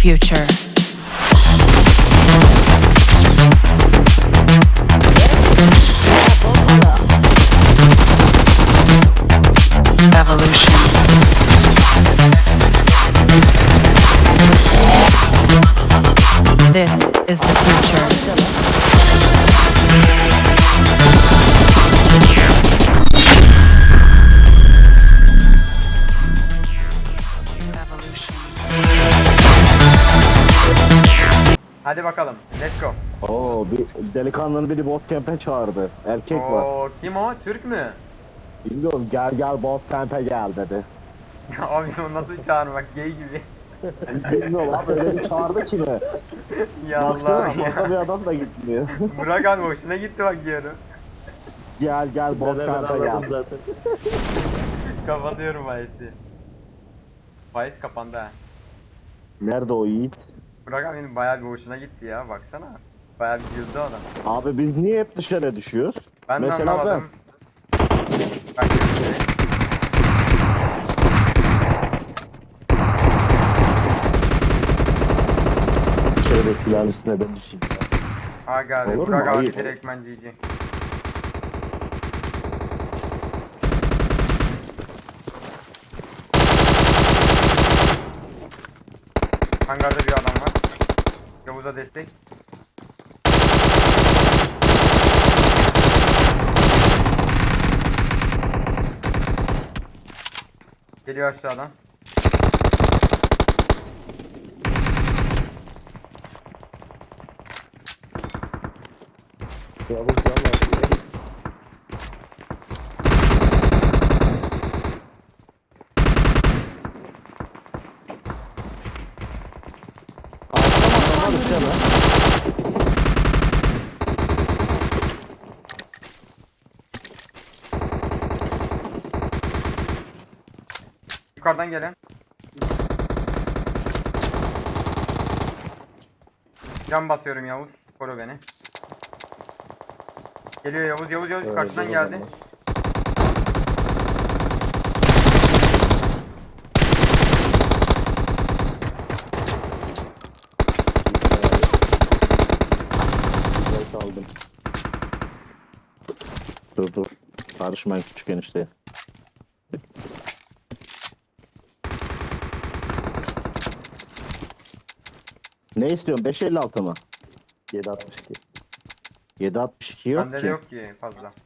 future. Hadi bakalım. Let's go. Oo bir delikanlının biri bot camp'e çağırdı. Erkek var. Oo, kim o? Türk mü? Bilmiyorum gel gel bot camp'e gel dedi. Abi o nasıl çağırmak? Gay gibi. Bilmiyorum abi öyle bir çağırdı ki ne? ya Baksana Allah'ım başka bir ya. adam da gitmiyor. Burak abi hoşuna gitti bak diyorum. gel gel bot camp'e gel. zaten. Kapatıyorum bahisi. Bahis kapandı ha. Nerede o Yiğit? Burak abinin bayağı bir hoşuna gitti ya baksana. Bayağı bir güldü adam. Abi biz niye hep dışarı düşüyoruz? Ben de Mesela anlamadım. Bak şimdi. Bir kere de silahın üstüne ben düşeyim. Aga abi Olur mu? Burak abi Ayıp. direktmen GG. Hangarda bir adam var. Yavuz'a destek. Geliyor aşağıdan. Yavuz can var. Arkama adamlar işte lan. Yukarıdan gelen. Can basıyorum Yavuz. Koru beni. Geliyor Yavuz. Yavuz Yavuz Evet, karşıdan geldi. adamlar. Saldım. Dur dur. Karışmayın küçük enişte. Ne istiyorsun? 556 mı? 762. 762 yok Bende de ki. yok ki fazla.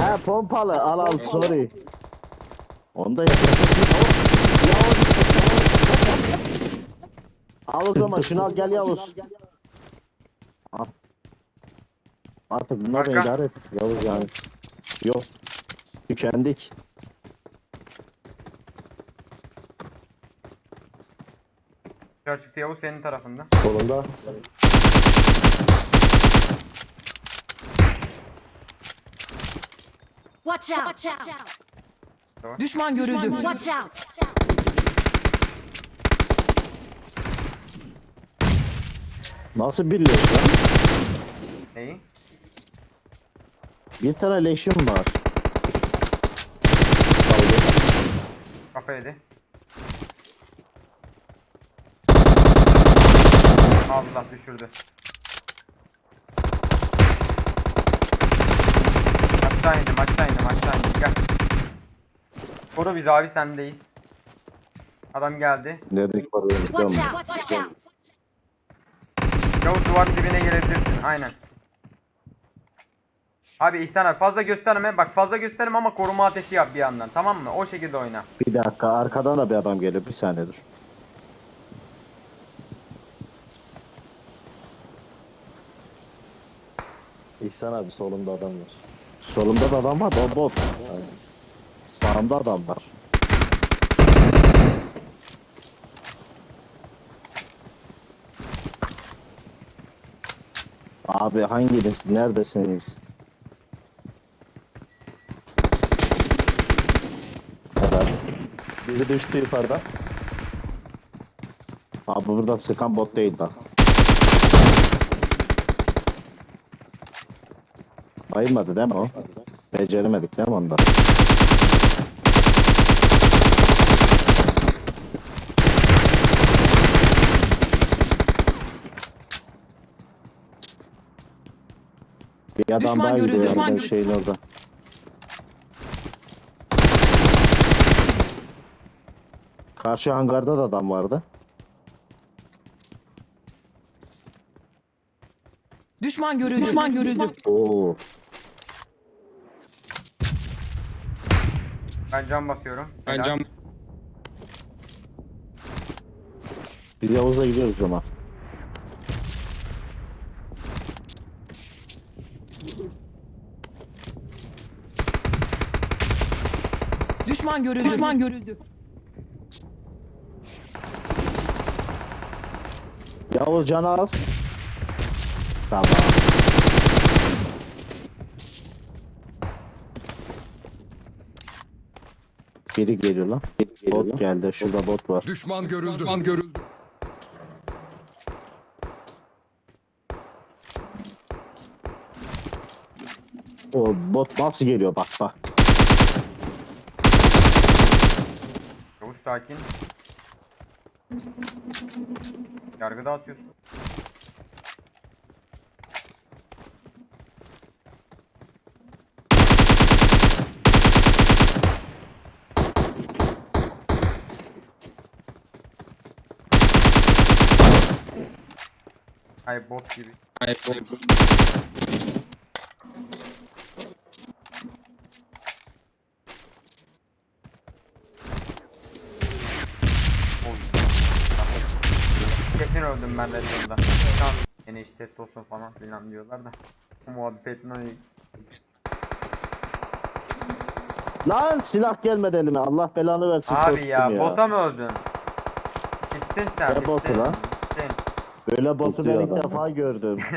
Ha pompalı al al sorry. Onda yok. Al o zaman şunu al gel Yavuz. Al. Artık bunlar da Arka. idare et. Yavuz yani. Yok. Tükendik. Dışarı çıktı Yavuz senin tarafında. Solunda. Watch out! Watch out! Düşman görüldü. Watch out! Nasıl biliyorsun lan? Neyi? Bir tane leşim var. Kafa yedi. Allah düşürdü. Aşağı indim aşağı indim aşağı indim gel. Koru biz abi sendeyiz. Adam geldi. Dedik var öyle Watch out! Watch out! Yavuz duvarın dibine gelebilirsin aynen. Abi İhsan abi fazla gösterme bak fazla gösterme ama koruma ateşi yap bir yandan tamam mı? O şekilde oyna. Bir dakika arkadan da bir adam geliyor. Bir saniye dur. İhsan abi solunda adam var. Solumda da adam var. O bot. Sağımda adam var. Abi hanginiz? Neredesiniz? Evet. Biri düştü yukarıda. Abi burada sıkan bot değil bak. Bayılmadı değil mi o? Beceremedik değil mi onda? Bir adam düşman daha görüyor, düşman görüyor. şeyin orada. Karşı hangarda da adam vardı. Düşman görüldü. Düşman görüldü. Oo. Ben cam basıyorum. Ben Helal. cam Biz Yavuz'la gidiyoruz zaman. Düşman görüldü. Düşman görüldü. Yavuz canı az. Tamam. Biri geliyor lan. Bot geldi. Şurada bot var. düşman görüldü. Düşman görüldü. O bot nasıl geliyor bak bak. Yavuz sakin. Yargı dağıtıyorsun. Hayır bot gibi. Bu- Oy. Kesin öldüm ben de sonunda. Tamam. Yine işte olsun falan filan diyorlar da. Bu muhabbetin hani Lan silah gelmedi elime. Allah belanı versin. Abi korktum ya, bota mı öldün? Bittin sen Ne bittin. botu lan? Böyle botu ben Tutuyor ilk adam. defa gördüm.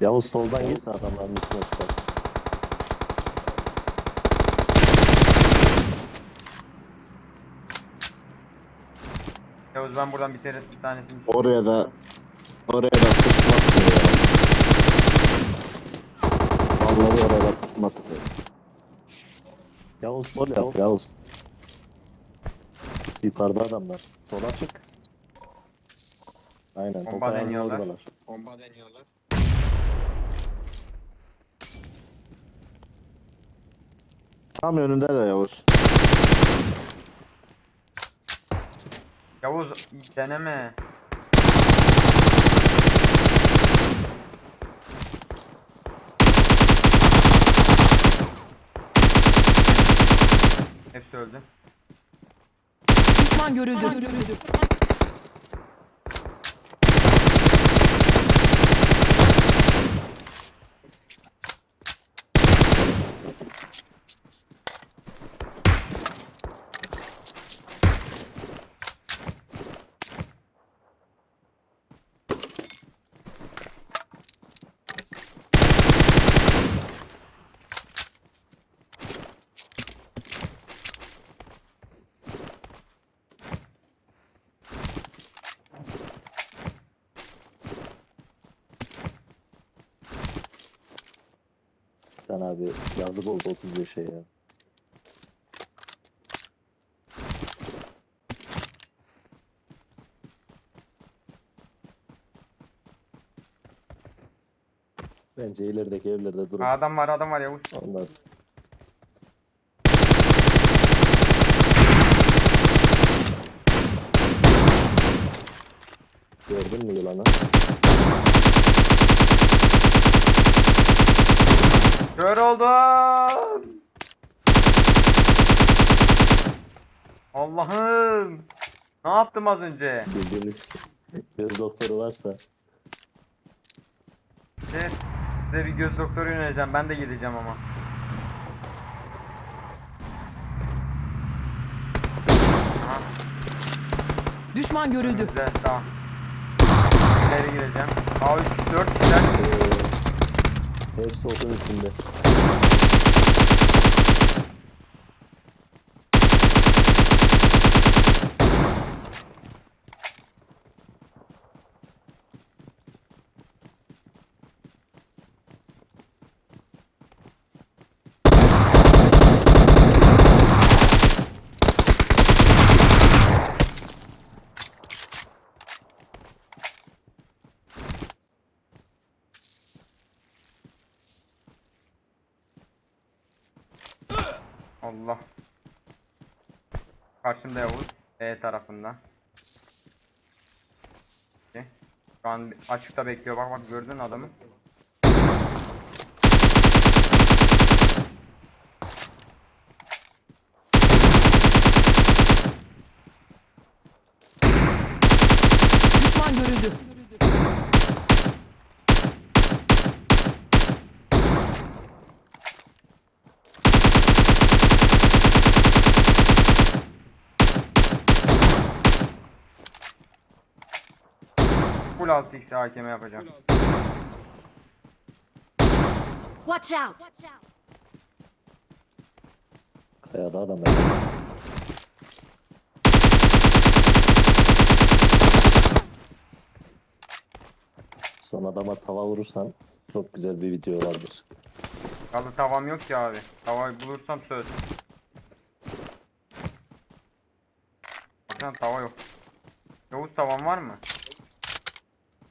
Yavuz soldan git adamların üstüne çıkar. Yavuz ben buradan bir tane bir tanesini Oraya da oraya da tutmak ya. Vallahi oraya da tutmak Yavuz sol yap Yavuz. Yukarıda adamlar. Sola çık. Aynen. Bomba topağın deniyorlar. oradalar. Bomba deniyorlar. Tam önünde de Yavuz. Yavuz deneme. Hepsi öldü. Düşman görüldü. Sen abi yazık oldu 35'e ya. Bence ilerideki evlerde durun. Adam var adam var Yavuz. Onlar Gördün mü yılanı? Kör oldum. Allah'ım. Ne yaptım az önce? Bildiğiniz göz doktoru varsa Size, size bir göz doktoru önereceğim. Ben de gideceğim ama. Düşman görüldü. güzel tamam. İleri gireceğim. Aa 3 4 güzel. Hepsi otun üstünde. Allah. Karşımda Yavuz. B tarafında. Şu an açıkta bekliyor. Bak bak gördün adamı. 6 x'e hakeme yapacağım. Watch out. Kayada adam var. Son adama tava vurursan çok güzel bir video vardır. Kaldı tavam yok ki abi. Tava bulursam söz. Bakın tava yok. Yavuz tavan var mı?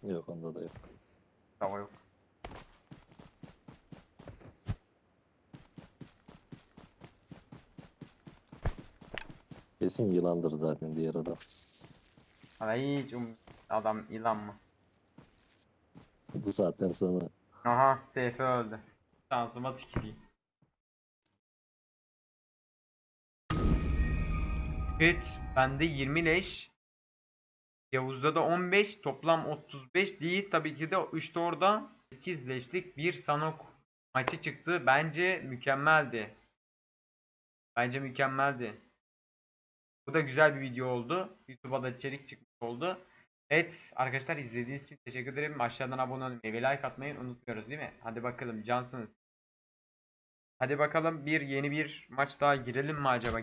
Yok onda da yok. Tava yok. Kesin yılandır zaten diğer adam. Hala hiç um adam ilan mı? Bu saatten sonra Aha Seyfi öldü. Şansıma tüküreyim. Evet bende 20 leş. Yavuz'da da 15 toplam 35 değil tabii ki de 3'te orada 8 leşlik bir Sanok maçı çıktı. Bence mükemmeldi. Bence mükemmeldi. Bu da güzel bir video oldu. YouTube'a da içerik çıkmış oldu. Evet arkadaşlar izlediğiniz için teşekkür ederim. Aşağıdan abone olmayı ve like atmayı unutmuyoruz değil mi? Hadi bakalım cansınız. Hadi bakalım bir yeni bir maç daha girelim mi acaba?